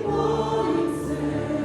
Від моїх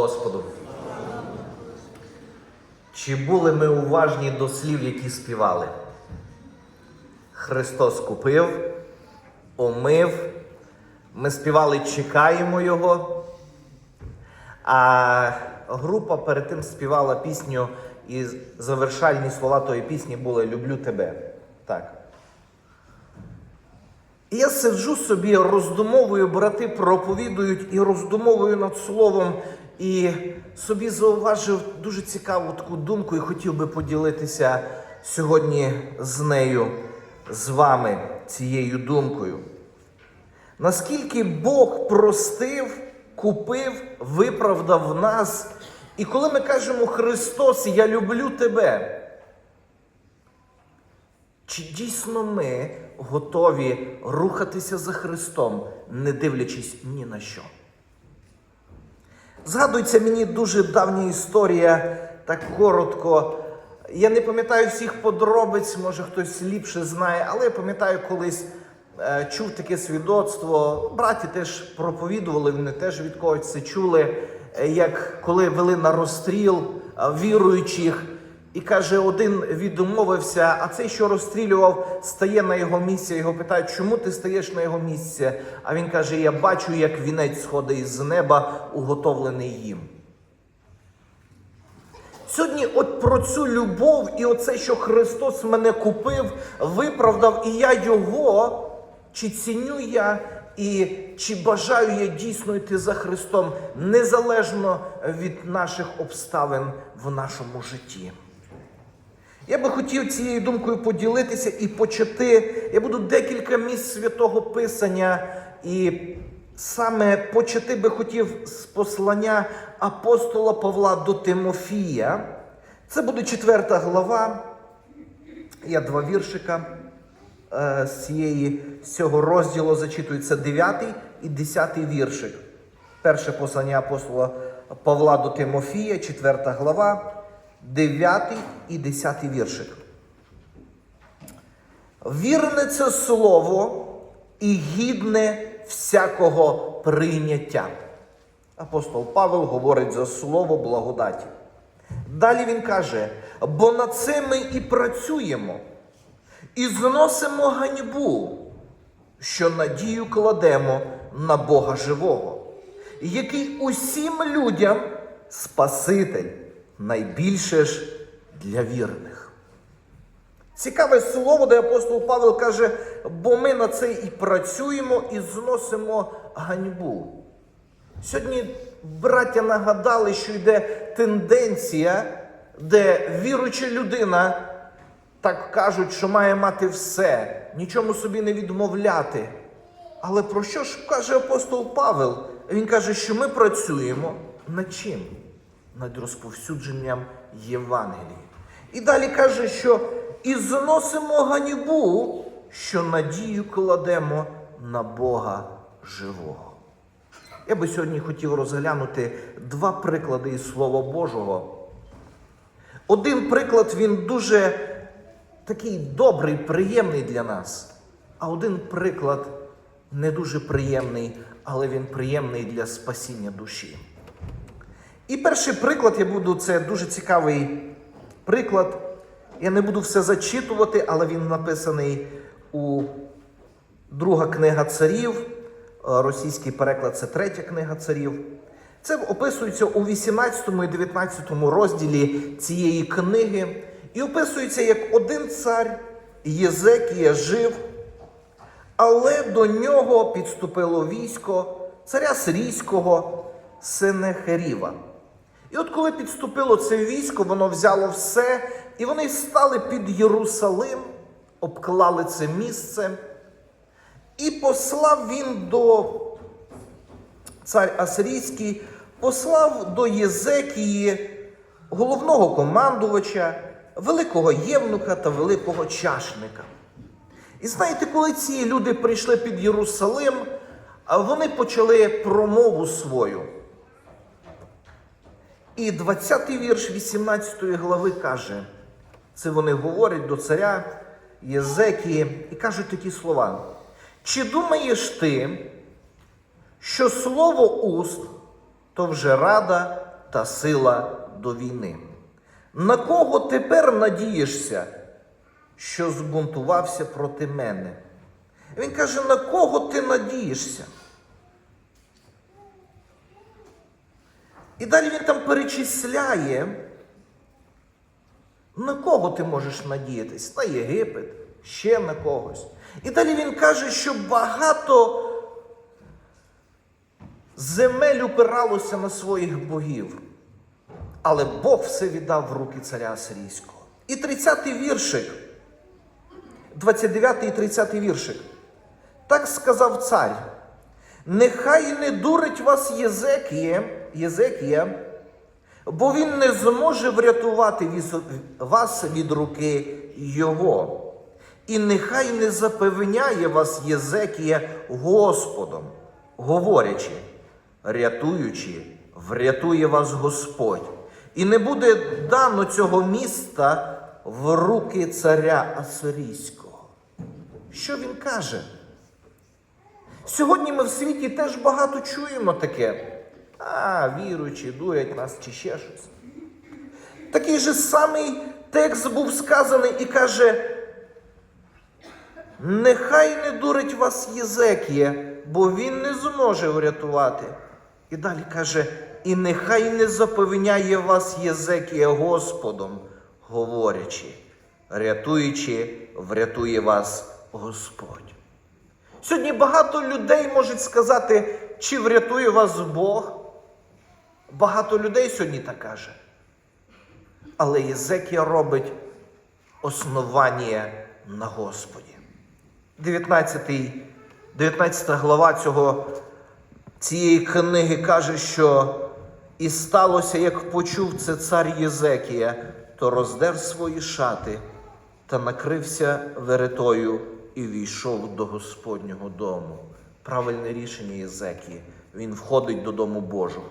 Господу! Чи були ми уважні до слів, які співали? Христос купив, омив. Ми співали Чекаємо Його. А група перед тим співала пісню, і завершальні слова тої пісні були Люблю тебе. Так. І я сиджу собі, роздумовую, брати проповідують і роздумовую над словом, і собі зауважив дуже цікаву таку думку, і хотів би поділитися сьогодні з нею, з вами, цією думкою. Наскільки Бог простив, купив, виправдав нас. І коли ми кажемо Христос, я люблю тебе. Чи дійсно ми готові рухатися за Христом, не дивлячись ні на що? Згадується мені дуже давня історія, так коротко. Я не пам'ятаю всіх подробиць, може хтось ліпше знає, але я пам'ятаю, колись е, чув таке свідоцтво. Браті теж проповідували, вони теж від когось це чули, е, як коли вели на розстріл е, віруючих. І каже, один відмовився, а цей, що розстрілював, стає на його місце. Його питають, чому ти стаєш на його місце? А він каже: Я бачу, як вінець сходить з неба, уготовлений їм. Сьогодні, от про цю любов і оце, що Христос мене купив, виправдав, і я Його, чи ціню я, і чи бажаю я дійсно йти за Христом, незалежно від наших обставин в нашому житті. Я би хотів цією думкою поділитися і почати. Я буду декілька місць святого Писання, і саме почати би хотів з послання апостола Павла до Тимофія. Це буде четверта глава. Я два віршика е, з цієї з цього розділу зачитую. Це 9 і 10 віршик. Перше послання апостола Павла до Тимофія, 4 глава, 9 і 10 віршик. Вірне це слово і гідне всякого прийняття. Апостол Павел говорить за слово благодаті. Далі він каже: бо над це ми і працюємо, і зносимо ганьбу, що надію кладемо на Бога живого, який усім людям Спаситель, найбільше ж для вірних. Цікаве слово, де апостол Павел каже, бо ми на це і працюємо, і зносимо ганьбу. Сьогодні браття нагадали, що йде тенденція, де віруюча людина, так кажуть, що має мати все, нічому собі не відмовляти. Але про що ж каже апостол Павел? Він каже, що ми працюємо над чим? Над розповсюдженням Євангелії. І далі каже, що і зносимо ганьбу, що надію кладемо на Бога живого. Я би сьогодні хотів розглянути два приклади із Слова Божого. Один приклад він дуже такий добрий, приємний для нас, а один приклад не дуже приємний, але він приємний для спасіння душі. І перший приклад я буду, це дуже цікавий приклад. Я не буду все зачитувати, але він написаний у друга книга царів. Е, Російський переклад це третя книга царів. Це описується у 18 і 19 розділі цієї книги. І описується, як один цар Єзекія жив, але до нього підступило військо царя Сирійського Сенехеріва. І от коли підступило це військо, воно взяло все, і вони стали під Єрусалим, обклали це місце. І послав він до цар Асирійський, послав до Єзекії головного командувача, великого євнуха та великого чашника. І знаєте, коли ці люди прийшли під Єрусалим, вони почали промову свою. І 20-й вірш 18 глави каже: це вони говорять до царя Єзекії і кажуть такі слова. Чи думаєш ти, що слово уст то вже рада та сила до війни? На кого тепер надієшся, що збунтувався проти мене? Він каже, на кого ти надієшся? І далі він там перечисляє, на кого ти можеш надіятись? На Єгипет, ще на когось. І далі він каже, що багато земель упиралося на своїх богів. Але Бог все віддав в руки царя Асирійського. І 30-й віршик, 29 і 30 віршик. Так сказав цар. Нехай не дурить вас Єзекіє, Єзекія, бо він не зможе врятувати вас від руки його. І нехай не запевняє вас Єзекія Господом, говорячи, рятуючи, врятує вас Господь. І не буде дано цього міста в руки царя Асирійського. Що він каже? Сьогодні ми в світі теж багато чуємо таке. А, віруючі, дурять нас чи ще щось. Такий же самий текст був сказаний і каже: Нехай не дурить вас Єзекія, бо він не зможе врятувати. І далі каже: І нехай не запевняє вас Єзекія Господом, говорячи, рятуючи, врятує вас Господь. Сьогодні багато людей можуть сказати, чи врятує вас Бог. Багато людей сьогодні так каже. Але Єзекія робить основання на Господі. 19, 19 глава цього, цієї книги каже, що і сталося, як почув це цар Єзекія, то роздер свої шати та накрився веретою і війшов до Господнього дому. Правильне рішення Єзекії. Він входить до дому Божого.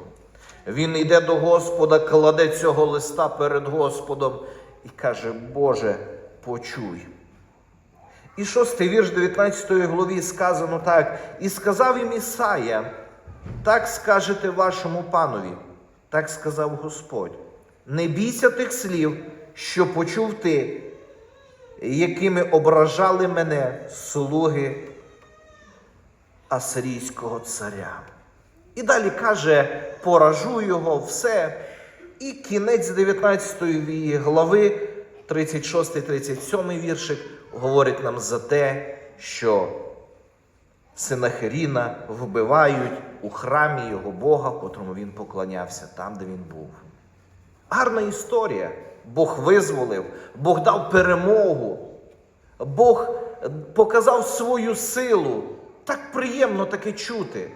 Він йде до Господа, кладе цього листа перед Господом і каже: Боже, почуй. І шостий вірш 19 главі сказано так: І сказав їм Ісая, так скажете вашому панові, так сказав Господь. Не бійся тих слів, що почув ти, якими ображали мене слуги Асирійського царя. І далі каже: поражу його, все. І кінець 19 глави, 36-37 віршик, говорить нам за те, що Синахиріна вбивають у храмі його Бога, котрому він поклонявся, там, де він був. Гарна історія. Бог визволив, Бог дав перемогу, Бог показав свою силу. Так приємно таке чути.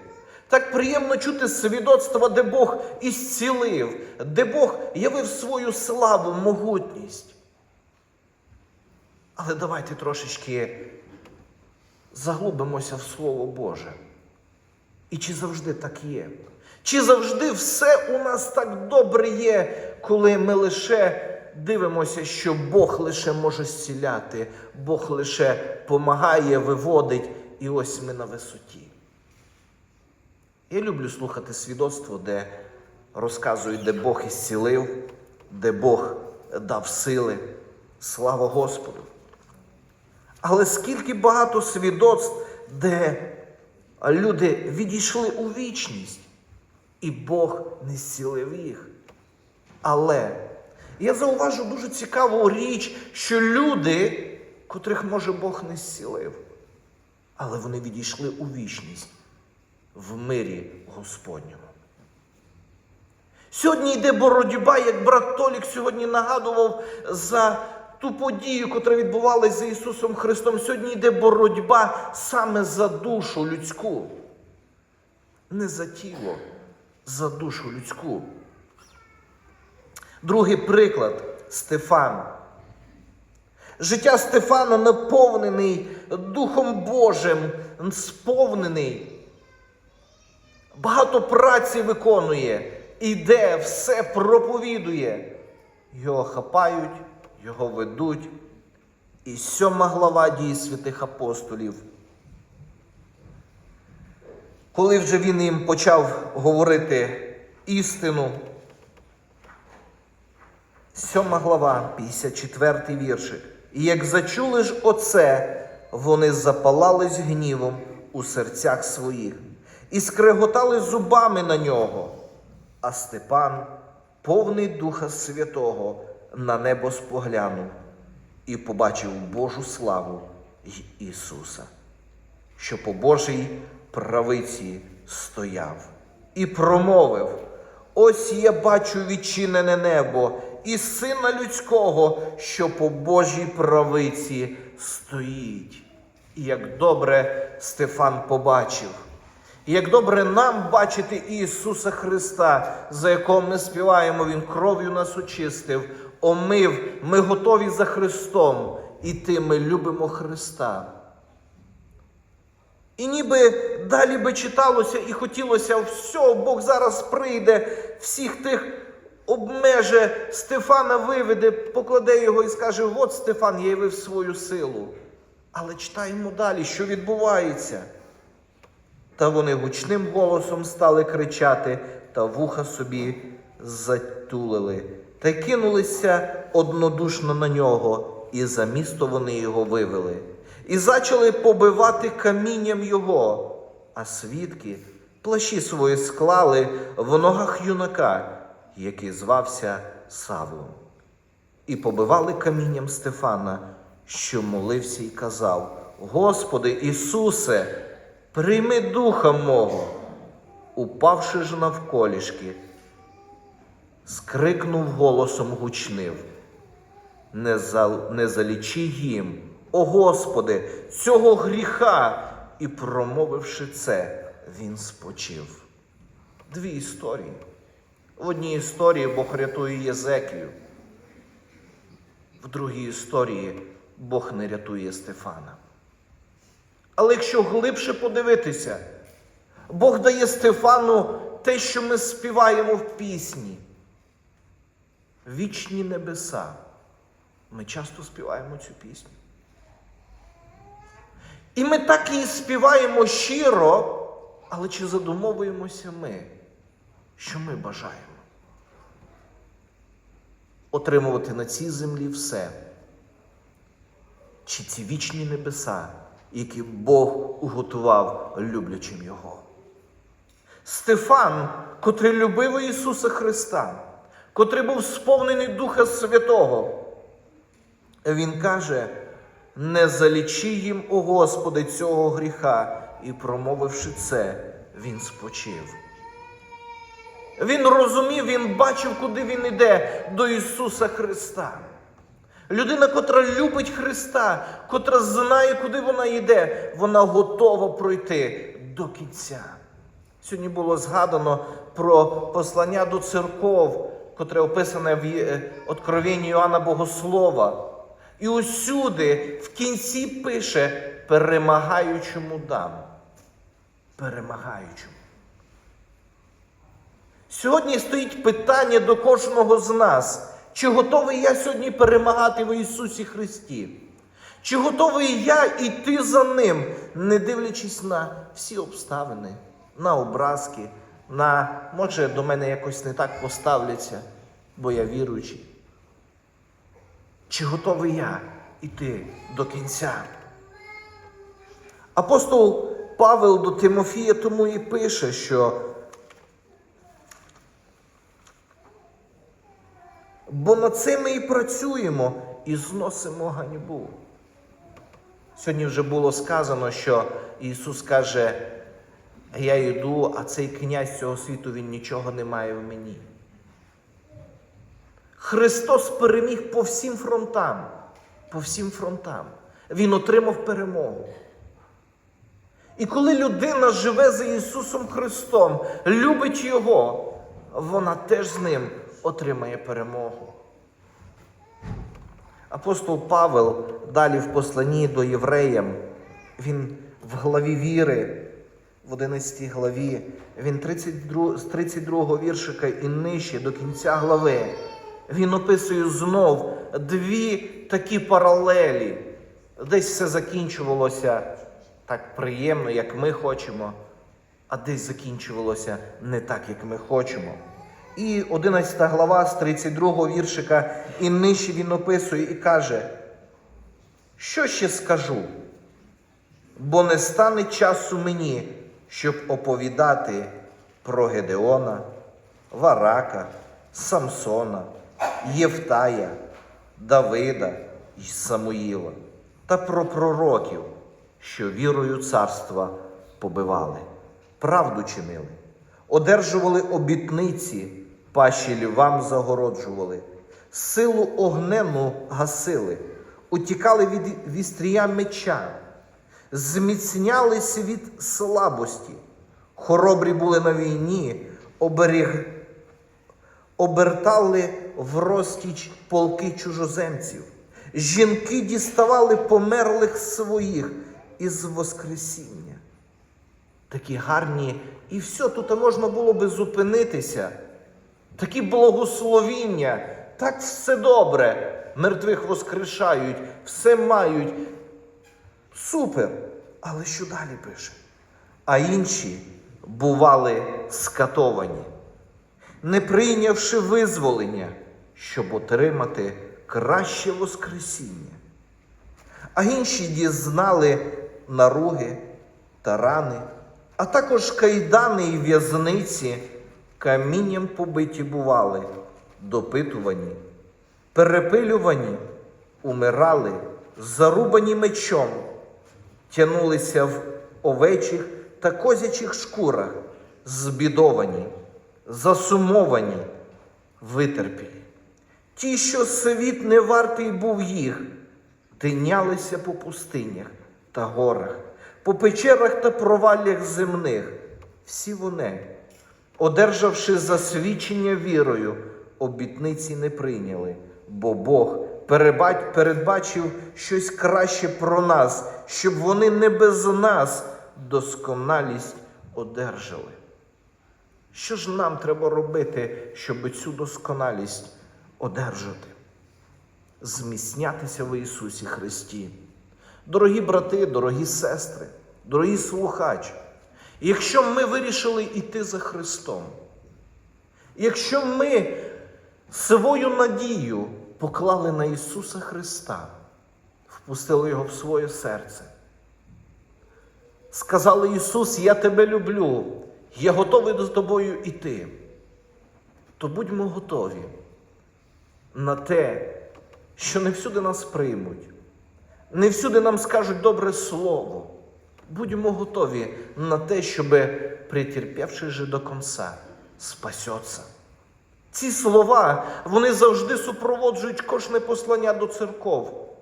Так приємно чути свідоцтва, де Бог ісцілив, де Бог явив свою славу, могутність. Але давайте трошечки заглубимося в Слово Боже. І чи завжди так є? Чи завжди все у нас так добре є, коли ми лише дивимося, що Бог лише може зціляти, Бог лише помагає, виводить, і ось ми на висоті. Я люблю слухати свідоцтво, де розказують, де Бог ісцілив, де Бог дав сили. Слава Господу! Але скільки багато свідоцтв, де люди відійшли у вічність, і Бог не зцілив їх. Але я зауважу дуже цікаву річ, що люди, котрих може Бог не зцілив, але вони відійшли у вічність в мирі Господньому. Сьогодні йде боротьба, як брат Толік сьогодні нагадував за ту подію, яка відбувалася за Ісусом Христом. Сьогодні йде боротьба саме за душу людську. Не за тіло, за душу людську. Другий приклад Стефан. Життя Стефана наповнений Духом Божим, сповнений. Багато праці виконує, іде, все проповідує. Його хапають, його ведуть. І сьома глава дії святих апостолів. Коли вже він їм почав говорити істину, сьома глава, 54 віршик. І як зачули ж оце, вони запалались гнівом у серцях своїх і скреготали зубами на нього. А Степан, повний Духа Святого, на небо споглянув і побачив Божу славу Ісуса, що по Божій правиці стояв, і промовив: Ось я бачу відчинене небо і сина людського, що по Божій правиці стоїть. І як добре Стефан побачив. І як добре нам бачити Ісуса Христа, за якого ми співаємо, Він кров'ю нас очистив, омив, ми готові за Христом, іти ми любимо Христа. І ніби далі би читалося і хотілося, все, Бог зараз прийде, всіх тих обмеже, Стефана виведе, покладе його і скаже: от Стефан явив свою силу. Але читаємо далі, що відбувається. Та вони гучним голосом стали кричати та вуха собі затулили, та кинулися однодушно на нього, і за місто вони його вивели, і зачали побивати камінням його, а свідки плащі свої склали в ногах юнака, який звався Савлом, і побивали камінням Стефана, що молився і казав: Господи Ісусе! Прийми духа мого, упавши ж навколішки, скрикнув голосом гучним. Не, за, не залічи їм, о Господи, цього гріха, і промовивши це, він спочив. Дві історії. В одній історії Бог рятує Єзекію, в другій історії Бог не рятує Стефана. Але якщо глибше подивитися, Бог дає Стефану те, що ми співаємо в пісні. Вічні небеса. Ми часто співаємо цю пісню. І ми так її співаємо щиро, але чи задумовуємося ми, що ми бажаємо? Отримувати на цій землі все. чи ці вічні небеса, які Бог уготував люблячим Його. Стефан, котрий любив Ісуса Христа, котрий був сповнений Духа Святого, він каже: не залічи їм, о Господи, цього гріха, і промовивши це, він спочив. Він розумів, він бачив, куди він іде до Ісуса Христа. Людина, котра любить Христа, котра знає, куди вона йде, вона готова пройти до кінця. Сьогодні було згадано про послання до церков, котре описане в Є- Откровенні Іоанна Богослова. І усюди в кінці пише перемагаючому дам. Перемагаючому. Сьогодні стоїть питання до кожного з нас, чи готовий я сьогодні перемагати в Ісусі Христі? Чи готовий я йти за Ним, не дивлячись на всі обставини, на образки, на може до мене якось не так поставляться, бо я віруючий? Чи готовий я йти до кінця? Апостол Павел до Тимофія тому і пише, що бо над цим ми і працюємо і зносимо ганьбу. Сьогодні вже було сказано, що Ісус каже, я йду, а цей князь цього світу він нічого не має в мені. Христос переміг по всім фронтам, по всім фронтам. Він отримав перемогу. І коли людина живе за Ісусом Христом, любить Його, вона теж з ним отримає перемогу. Апостол Павел далі в посланні до євреям, він в главі віри, в 11 главі, він 32, з 32 віршика і нижче до кінця глави, він описує знов дві такі паралелі. Десь все закінчувалося так приємно, як ми хочемо, а десь закінчувалося не так, як ми хочемо. І 11 глава з 32 віршика і нижче він описує і каже, що ще скажу? Бо не стане часу мені, щоб оповідати про Гедеона, Варака, Самсона, Євтая, Давида й Самуїла та про пророків, що вірою царства побивали, правду чинили, одержували обітниці, пащі львам загороджували, силу огнену гасили, утікали від вістрія меча, зміцнялися від слабості, хоробрі були на війні, оберіг, обертали в розтіч полки чужоземців. Жінки діставали померлих своїх із Воскресіння. Такі гарні, і все, тут можна було би зупинитися. Такі благословіння, так все добре. Мертвих воскрешають, все мають. Супер. Але що далі пише? А інші бували скатовані, не прийнявши визволення, щоб отримати краще Воскресіння. А інші дізнали наруги та рани, а також кайдани і в'язниці, камінням побиті бували, допитувані, перепилювані, умирали, зарубані мечом, тянулися в овечих та козячих шкурах, збідовані, засумовані, витерпілі. Ті, що світ не вартий був їх, тинялися по пустинях та горах, по печерах та проваллях земних. Всі вони, одержавши засвідчення вірою, обітниці не прийняли, бо Бог передбачив щось краще про нас, щоб вони не без нас досконалість одержали. Що ж нам треба робити, щоб цю досконалість одержати? Зміцнятися в Ісусі Христі. Дорогі брати, дорогі сестри, дорогі слухачі, якщо ми вирішили йти за Христом, якщо ми свою надію поклали на Ісуса Христа, впустили його в своє серце. Сказали Ісус, я тебе люблю, я готовий з тобою іти. То будьмо готові на те, що не всюди нас приймуть, не всюди нам скажуть добре слово. Будьмо готові на те, щоб, претерпівши же до конца, спасеться. Ці слова, вони завжди супроводжують кожне послання до церков.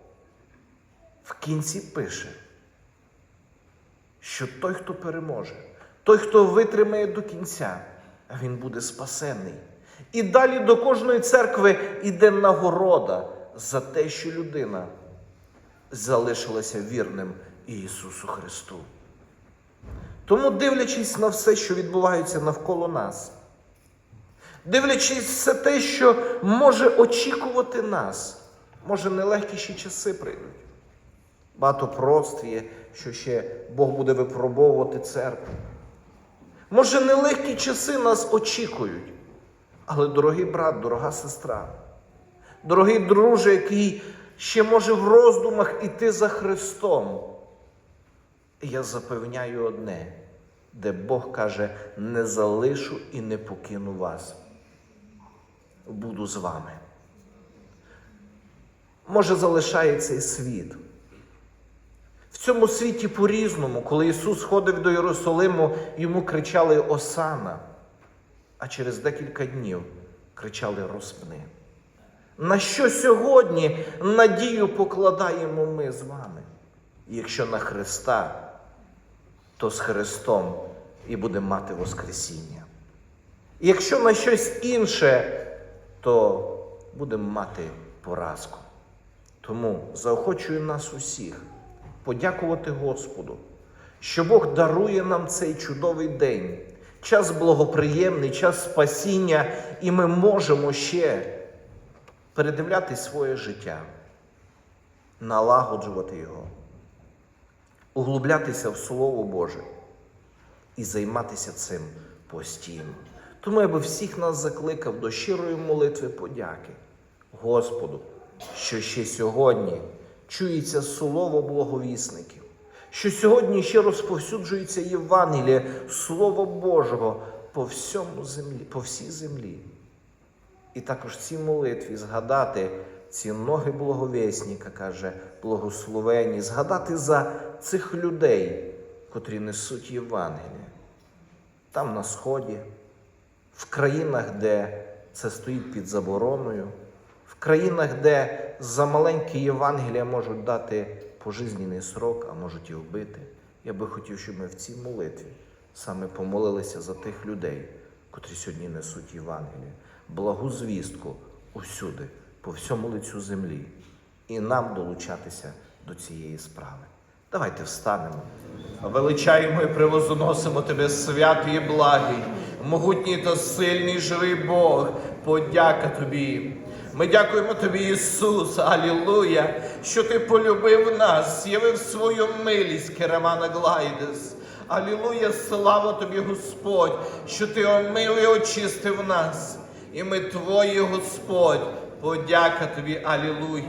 В кінці пише, що той, хто переможе, той, хто витримає до кінця, він буде спасений. І далі до кожної церкви йде нагорода за те, що людина залишилася вірним Ісусу Христу. Тому, дивлячись на все, що відбувається навколо нас, дивлячись все те, що може очікувати нас, може нелегкіші часи прийдуть. Багато прост є, що ще Бог буде випробовувати церкву. Може, нелегкі часи нас очікують, але дорогий брат, дорога сестра, дорогий друже, який ще може в роздумах іти за Христом. Я запевняю одне, де Бог каже, не залишу і не покину вас. Буду з вами. Може, залишає цей світ. В цьому світі по-різному, коли Ісус ходив до Єрусалиму, йому кричали Осана, а через декілька днів кричали Розпни. На що сьогодні надію покладаємо ми з вами? Якщо на Христа, то з Христом і будемо мати Воскресіння. І Якщо на щось інше, то будемо мати поразку. Тому заохочую нас усіх подякувати Господу, що Бог дарує нам цей чудовий день, час благоприємний, час спасіння, і ми можемо ще передивляти своє життя, налагоджувати його, углублятися в Слово Боже і займатися цим постійно. Тому я би всіх нас закликав до щирої молитви подяки Господу, що ще сьогодні чується слово благовісників, що сьогодні ще розповсюджується Євангеліє, Слово Божого по всьому землі, по всій землі. І також цій молитві згадати ці ноги благовісника, каже, благословені, згадати за цих людей, котрі несуть Євангеліє. Там на Сході, в країнах, де це стоїть під забороною, в країнах, де за маленьке Євангелія можуть дати пожизнений срок, а можуть і вбити. Я би хотів, щоб ми в цій молитві саме помолилися за тих людей, котрі сьогодні несуть Євангеліє, благу звістку усюди, по всьому лицю землі, і нам долучатися до цієї справи. Давайте встанемо. Величаємо і превозносимо тебе, святий і благий, могутній та сильний живий Бог. Подяка тобі. Ми дякуємо тобі, Ісус, Алілуя, що ти полюбив нас, з'явив свою милість, Керамана Глайдес. Алілуя, слава тобі, Господь, що ти омив і очистив нас. І ми твої, Господь, подяка тобі, Алілуя.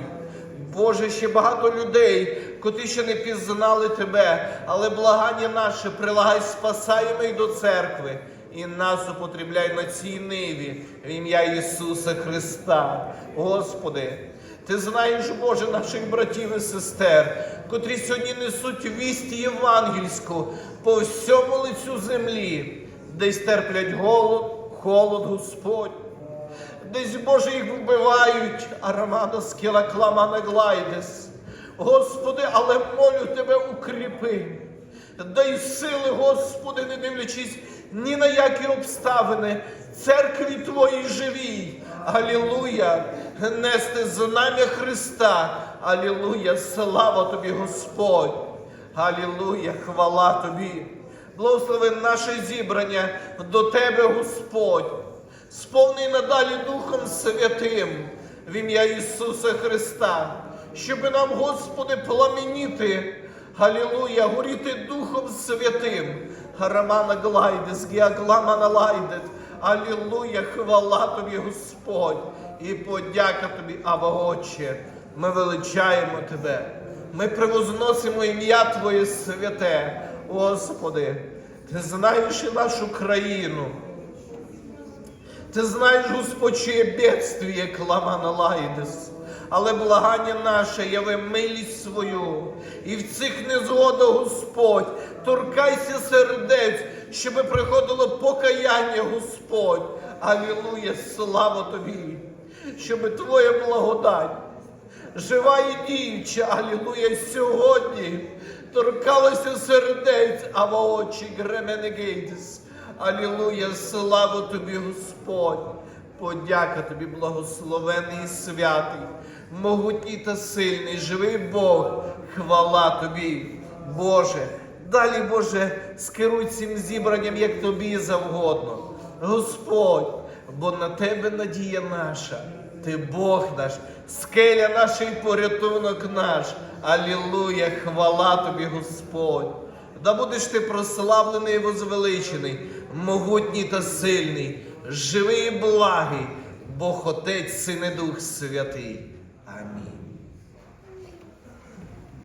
Боже, ще багато людей, котрі ще не пізнали Тебе, але благання наше прилагай, спасаємо їх до церкви. І нас употребляй на цій ниві в ім'я Ісуса Христа. Господи, Ти знаєш, Боже, наших братів і сестер, котрі сьогодні несуть вість євангельську по всьому лицю землі, десь терплять голод, холод, Господь. Десь, Боже, їх вбивають, арамада скіла кламана глайдес. Господи, але молю Тебе укріпи. Дай сили, Господи, не дивлячись ні на які обставини, церкві Твоїй живій. Алілуя! Нести знам'я Христа. Алілуя! Слава Тобі, Господь! Алілуя! Хвала Тобі! Благослови наше зібрання до Тебе, Господь! Сповний надалі Духом Святим в ім'я Ісуса Христа, щоби нам, Господи, пламеніти, Галілуя, горіти Духом Святим. Рамана Глайдес, Гіагламана Лайдет. Алілуя, хвала тобі, Господь, і подяка тобі, Ава Отче. Ми величаємо Тебе, Ми превозносимо ім'я Твоє святе, Господи. Ти знаєш і нашу країну. Ти знаєш, Господь, чиє бедствіє кламана лайдес. Але благання наше яви милість свою. І в цих незгодах, Господь, торкайся сердець, щоб приходило покаяння, Господь. Алілуя, слава тобі, щоб Твоя благодать, жива і діюча, алілуя, сьогодні торкалася сердець, а в очі гременегейдес. Алілуя, слава тобі, Господь. Подяка тобі, благословений і святий, могутній та сильний, живий Бог, хвала тобі, Боже. Далі, Боже, скеруй цим зібранням, як тобі завгодно. Господь, бо на тебе надія наша, ти Бог наш, скеля наша і порятунок наш. Алілуя, хвала тобі, Господь. Да будеш ти прославлений і возвеличений, могутній та сильний, живий і благий, Бог Отець, Син і Дух Святий. Амінь.